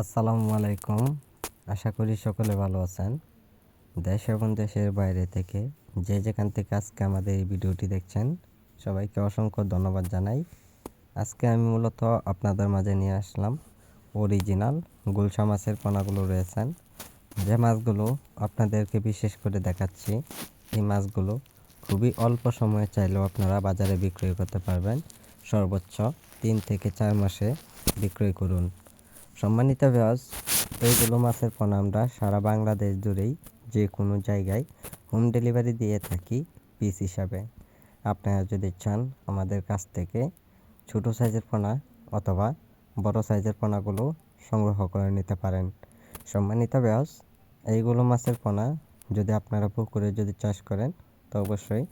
আসসালামু আলাইকুম। আশা করি সকলে ভালো আছেন। দেশ এবং দেশের বাইরে থেকে যে যেখান থেকে আজকে আমাদের এই ভিডিওটি দেখছেন, সবাইকে অসংখ্য ধন্যবাদ জানাই। আজকে আমি মূলত আপনাদের মাঝে নিয়ে আসলাম অরিজিনাল গুলশা মাছের পোনাগুলো রয়েছেন। যে মাছগুলো আপনাদেরকে বিশেষ করে দেখাচ্ছি, এই মাছগুলো খুবই অল্প সময়ে চাইলেও আপনারা বাজারে বিক্রয় করতে পারবেন। সর্বোচ্চ তিন থেকে চার মাসে বিক্রয় করুন। সম্মানিত ব্যাস এইগুলো মাছের পোনা আমরা সারা বাংলাদেশ জুড়েই যে কোনো জায়গায় হোম ডেলিভারি দিয়ে থাকি পিস হিসাবে। আপনারা যদি চান আমাদের কাছ থেকে ছোটো সাইজের পোনা অথবা বড় সাইজের পোনাগুলো সংগ্রহ করে নিতে পারেন। সম্মানিত ব্যাস এইগুলো মাছের পোনা যদি আপনারা পুকুরে যদি চাষ করেন, তো অবশ্যই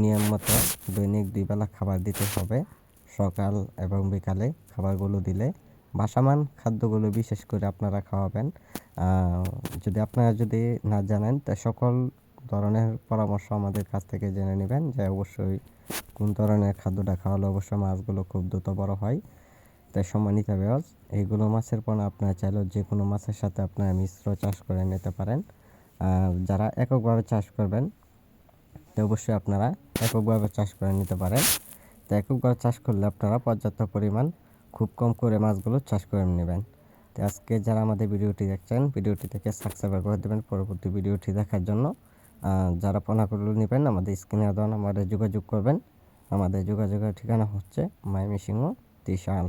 নিয়ম মতো দৈনিক দুই বেলা খাবার দিতে হবে। সকাল এবং বিকালে খাবারগুলো দিলে বাসামান খাদ্যগুলো বিশেষ করে আপনারা খাওয়াবেন। যদি আপনারা যদি না জানেন, তা সকল ধরনের পরামর্শ আমাদের কাছ থেকে জেনে নেবেন যে অবশ্যই কোন ধরনের খাদ্যটা খাওয়ালে অবশ্যই মাছগুলো খুব দ্রুত বড় হয়। তাই সম্মানিত ব্যাস এইগুলো মাছের পোনা আপনারা চাইলেও যে কোনো মাছের সাথে আপনারা মিশ্র চাষ করে নিতে পারেন। যারা এককভাবে চাষ করবেন, তো অবশ্যই আপনারা এককভাবে চাষ করে নিতে পারেন। তো এককভাবে চাষ করলে আপনারা পর্যাপ্ত পরিমাণ খুব কম করে মাছগুলো চাষ করে নেবেন। তো আজকে যারা আমাদের ভিডিওটি দেখছেন, ভিডিওটি থেকে সাবস্ক্রাইব করে দেবেন। পরবর্তী ভিডিওটি দেখার জন্য যারা পোনাগুলো নেবেন, আমাদের স্ক্রিনে দেওয়া আমাদের যোগাযোগ করবেন। আমাদের যোগাযোগের ঠিকানা হচ্ছে মাইমিসিংহ ত্রিশাল।